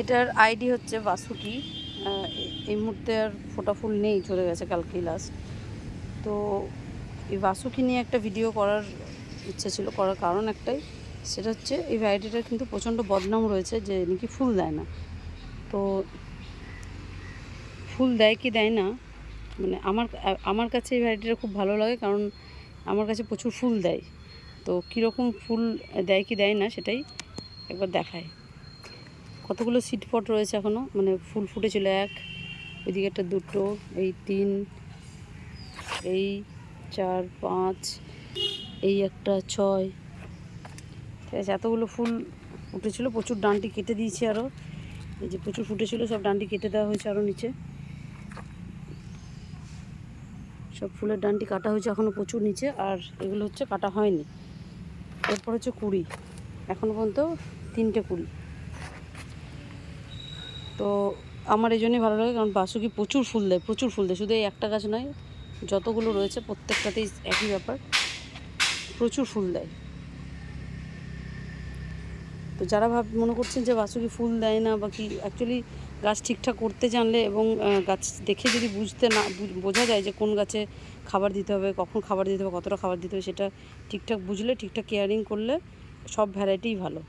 এটার আইডি হচ্ছে বাসুকি। এই মুহূর্তে আর ফোটা ফুল নেই, চলে গেছে কালকেই লাস্ট তো এই বাসুকি নিয়ে একটা ভিডিও করার ইচ্ছে ছিল, করার কারণ একটাই, সেটা হচ্ছে এই ভ্যারাইটিটার কিন্তু প্রচণ্ড বদনাম রয়েছে যে নাকি ফুল দেয় না। তো ফুল দেয় কি দেয় না মানে আমার আমার কাছে এই ভ্যারাইটিটা খুব ভালো লাগে, কারণ আমার কাছে প্রচুর ফুল দেয়। তো কীরকম ফুল দেয় কি দেয় না সেটাই একবার দেখায়। কতগুলো সিট পট রয়েছে এখনও মানে ফুল ফুটেছিল এক, ওইদিকে একটা দুটো, এই তিন, এই চার, পাঁচ, এই একটা ছয়। ঠিক আছে, এতগুলো ফুল ফুটেছিল প্রচুর ডানটি কেটে দিয়েছি আরও এই যে প্রচুর ফুটেছিল, সব ডানটি কেটে দেওয়া হয়েছে আরও নিচে। সব ফুলের ডানটি কাটা হয়েছে এখনও প্রচুর নিচে, আর এগুলো হচ্ছে কাটা হয়নি। এরপর হচ্ছে কুড়ি এখনও পর্যন্ত তিনটে কুড়ি। তো আমার এই জন্যই ভালো লাগে, কারণ বাসুকি প্রচুর ফুল দেয়, প্রচুর ফুল দেয়। শুধু এই একটা গাছ নয়, যতগুলো রয়েছে প্রত্যেকটাতেই একই ব্যাপার, প্রচুর ফুল দেয়। তো যারা ভাব, মনে করছেন যে বাসুকি ফুল দেয় না বা কি অ্যাকচুয়ালি গাছ ঠিকঠাক করতে জানলে এবং গাছ দেখে যদি বুঝতে না বোঝা যায় যে কোন গাছে খাবার দিতে হবে, কখন খাবার দিতে হবে, কতটা খাবার দিতে হবে, সেটা ঠিকঠাক বুঝলে, ঠিকঠাক কেয়ারিং করলে সব ভ্যারাইটিই ভালো।